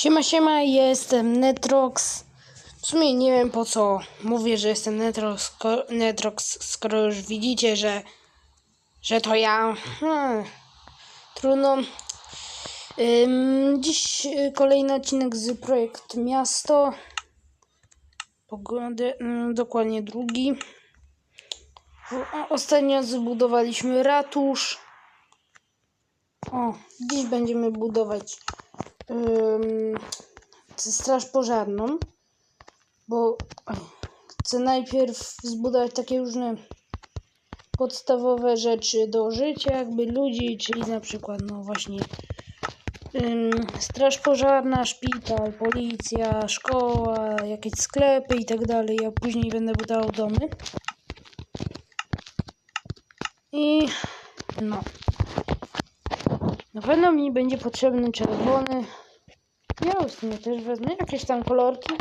Siema, siema, jestem Netrox. W sumie nie wiem po co mówię, że jestem Netrox, sko- Netrox skoro już widzicie, że, że to ja. Hmm, trudno. Ym, dziś y, kolejny odcinek z Projekt Miasto. Pogody, ym, dokładnie drugi. Ostatnio zbudowaliśmy ratusz. O, dziś będziemy budować straż pożarną, bo chcę najpierw zbudować takie różne podstawowe rzeczy do życia, jakby ludzi, czyli na przykład, no właśnie, straż pożarna, szpital, policja, szkoła, jakieś sklepy i tak dalej. Ja później będę budował domy. I no. Na pewno mi będzie potrzebny czerwony. Ja w sumie też wezmę jakieś tam kolorki.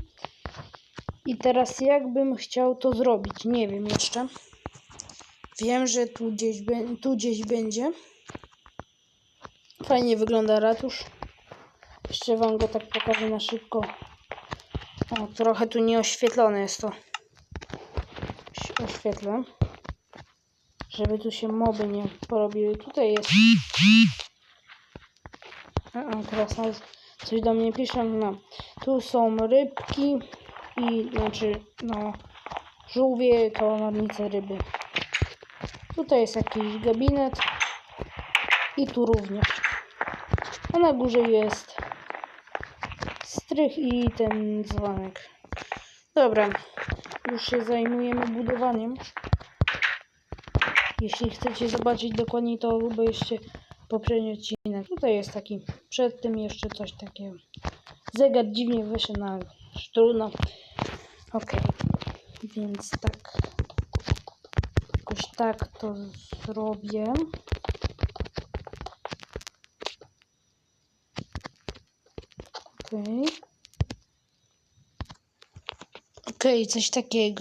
I teraz jakbym chciał to zrobić? Nie wiem jeszcze. Wiem, że tu gdzieś, tu gdzieś będzie. Fajnie wygląda ratusz. Jeszcze wam go tak pokażę na szybko. O, trochę tu nieoświetlone jest to. Oś- Oświetlę. Żeby tu się moby nie porobiły. Tutaj jest a, teraz coś do mnie piszą. No. Tu są rybki i znaczy no żółwie, kałamarnice, ryby. Tutaj jest jakiś gabinet i tu również. A na górze jest strych i ten dzwonek. Dobra, już się zajmujemy budowaniem. Jeśli chcecie zobaczyć dokładniej to obejrzcie poprzedni odcinek. Tutaj jest taki, przed tym jeszcze coś takiego. Zegar dziwnie wyszedł na trudno. Ok, więc tak. Jakoś tak to zrobię. Ok. Ok, coś takiego.